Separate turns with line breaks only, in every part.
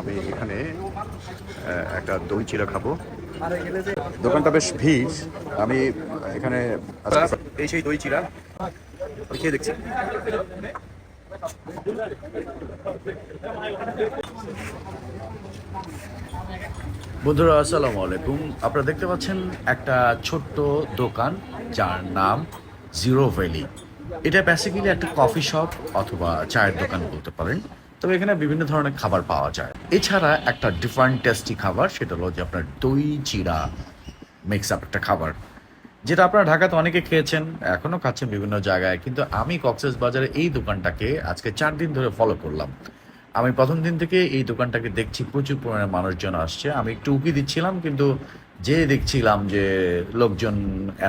আমি এখানে একটা দই চিরা খাব। দোকানটা বেশ ভিড়। আমি এখানে এই সেই দই চিরা খেয়ে দেখছি।
বন্ধুরা আসসালামু আলাইকুম। আপনারা দেখতে পাচ্ছেন একটা ছোট্ট দোকান যার নাম জিরো ভ্যালি এটা বেসিক্যালি একটা কফি শপ অথবা চায়ের দোকান বলতে পারেন। তবে এখানে বিভিন্ন ধরনের খাবার পাওয়া যায়। এছাড়া একটা ডিফারেন্ট টেস্টি খাবার, সেটা হলো যে আপনার দই চিরা মিক্স আপ একটা খাবার। যেটা আপনারা ঢাকাতে অনেকে খেয়েছেন এখনও খাচ্ছেন বিভিন্ন জায়গায়, কিন্তু আমি কক্সেস বাজারে এই দোকানটাকে আজকে চার দিন ধরে ফলো করলাম। আমি প্রথম দিন থেকে এই দোকানটাকে দেখছি, প্রচুর পরিমাণে মানুষজন আসছে। আমি একটু উকি দিচ্ছিলাম, কিন্তু যে দেখছিলাম যে লোকজন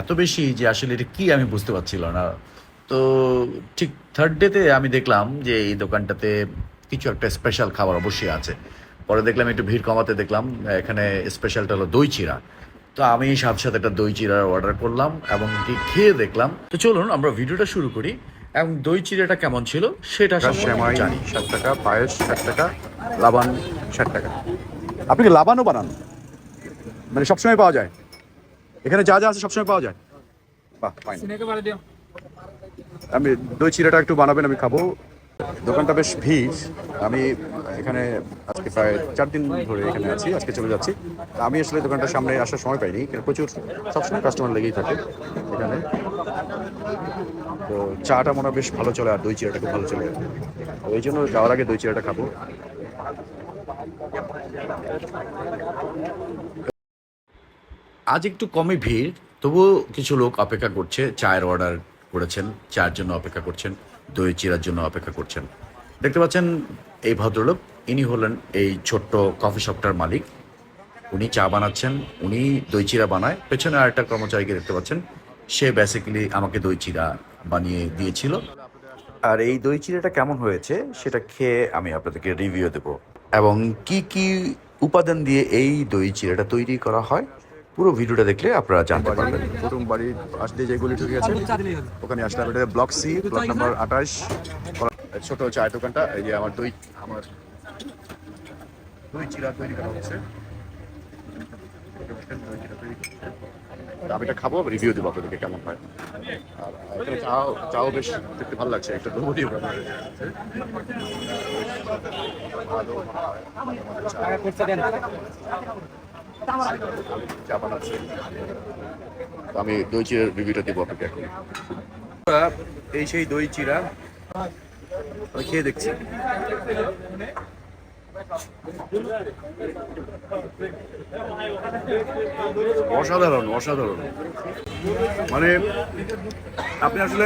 এত বেশি যে আসলে এটা কি আমি বুঝতে পারছিলাম না। তো ঠিক থার্ড ডেতে আমি দেখলাম যে এই দোকানটাতে কিছু একটা স্পেশাল খাবার অবশ্যই আছে। পরে দেখলাম একটু ভিড় কমাতে দেখলাম এখানে স্পেশালটা হলো দই চিরা। তো আমি সাথে সাথে একটা দই চিরা অর্ডার করলাম এবং কি খেয়ে দেখলাম। তো চলুন আমরা ভিডিওটা শুরু করি এবং দই চিরাটা কেমন ছিল সেটা জানি।
ষাট টাকা পায়েস ষাট টাকা লাবান ষাট টাকা। আপনি কি লাবানও বানান? মানে সবসময় পাওয়া যায়? এখানে যা যা আছে সবসময় পাওয়া যায়? বাহ আমি দই চিরাটা একটু বানাবেন আমি খাব। দোকানটা বেশ ভিড়। আমি এখানে আজকে প্রায় চার দিন ধরে এখানে আছি, আজকে চলে যাচ্ছি। আমি আসলে দোকানটার সামনে আসার সময় পাইনি প্রচুর সবসময় কাস্টমার লেগেই থাকে এখানে। তো চাটা মনে বেশ ভালো চলে, আর দই চিরাটা খুব ভালো চলে। ওই জন্য যাওয়ার আগে দই চিরাটা খাব।
আজ একটু কমই ভিড়, তবুও কিছু লোক অপেক্ষা করছে, চায়ের অর্ডার করেছেন, চায়ের জন্য অপেক্ষা করছেন। দই চিরার জন্য অপেক্ষা করছেন। দেখতে পাচ্ছেন এই ভদ্রলোক, ইনি হলেন এই ছোট্ট কফি শপটার মালিক। উনি চা বানাচ্ছেন, উনি দই চিরা বানায়। পেছনে আরেকটা কর্মচারীকে দেখতে পাচ্ছেন, সে বেসিক্যালি আমাকে দই চিরা বানিয়ে দিয়েছিল। আর এই দই চিরাটা কেমন হয়েছে, সেটা খেয়ে আমি আপনাদেরকে রিভিউ দেব। এবং কি কি উপাদান দিয়ে এই দই চিরাটা তৈরি করা হয় পুরো ভিডিওটা দেখলে আপনারা জানতে পারবেন।
প্রথম বাড়ি আসতে যে গলি ঢুকে আছে ওখানে আসলাম এটা ব্লক সি ব্লক নাম্বার আঠাশ ছোট চায়ের দোকানটা এই যে আমার দই আমার দই চিরা তৈরি করা হচ্ছে। আমি এটা খাব রিভিউ দেবো আপনাদেরকে কেমন হয়। আর এখানে চাও চাও বেশ দেখতে ভালো লাগছে একটা দেবো ভালো। চা বানাচ্ছে তো আমি দই চিরার রিভিউটা দেবো আপনাকে এখন। এই সেই দই চিরা আমি খেয়ে দেখছি। অসাধারণ অসাধারণ। মানে আপনি আসলে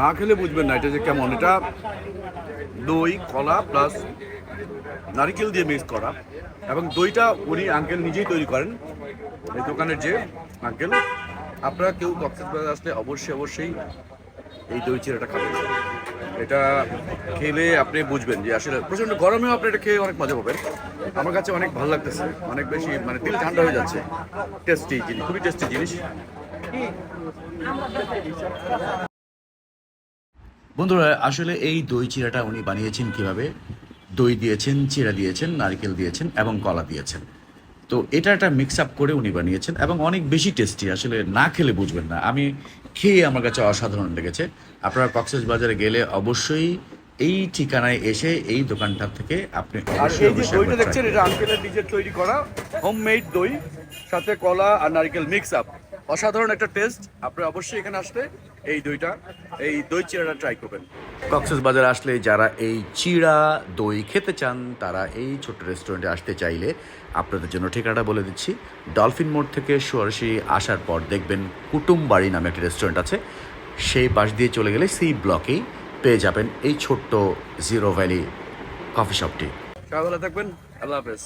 না খেলে বুঝবেন না এটা যে কেমন। এটা দই কলা প্লাস নারিকেল দিয়ে মিক্স করা। এবং দইটা উনি আঙ্কেল নিজেই তৈরি করেন। এই দোকানের যে আঙ্কেল আপনারা কেউ কক্সবাজার আসলে অবশ্যই অবশ্যই এই দই চিরাটা খাবেন। এটা খেলে আপনি বুঝবেন যে আসলে প্রচণ্ড গরমেও আপনি এটা খেয়ে অনেক মজা পাবেন। আমার কাছে অনেক ভালো লাগতেছে। অনেক বেশি মানে দিল ঠান্ডা হয়ে যাচ্ছে। টেস্টি জিনিস, খুবই টেস্টি জিনিস।
বন্ধুরা, আসলে এই দই চিরাটা উনি বানিয়েছেন কীভাবে? দই দিয়েছেন চিরা দিয়েছেন নারকেল দিয়েছেন এবং কলা দিয়েছেন। তো এটা একটা মিক্স আপ করে উনি বানিয়েছেন এবং অনেক বেশি টেস্টি আসলে না খেলে বুঝবেন না। আমি খেয়ে আমার কাছে অসাধারণ লেগেছে। আপনারা কক্সেস বাজারে গেলে অবশ্যই এই ঠিকানায় এসে এই দোকানটা থেকে আপনি অবশ্যই
দইটা দেখছেন এটা আঙ্কেলের নিজের তৈরি করা হোমমেড দই সাথে কলা আর নারকেল মিক্স আপ অসাধারণ একটা টেস্ট আপনি অবশ্যই এখানে আসলে এই দইটা এই দই চিরাটা ট্রাই করবেন।
কক্সেস বাজার আসলে যারা এই চিড়া দই খেতে চান তারা এই ছোট্ট রেস্টুরেন্টে আসতে চাইলে আপনাদের জন্য ঠিকানাটা বলে দিচ্ছি। ডলফিন মোড় থেকে সরাসরি আসার পর দেখবেন কুটুম বাড়ি নামে একটা রেস্টুরেন্ট আছে। সেই পাশ দিয়ে চলে গেলে সেই ব্লকেই পেয়ে যাবেন এই ছোট্ট জিরো ভ্যালি কফি শপটি
থাকবেন আল্লাহ হাফেজ।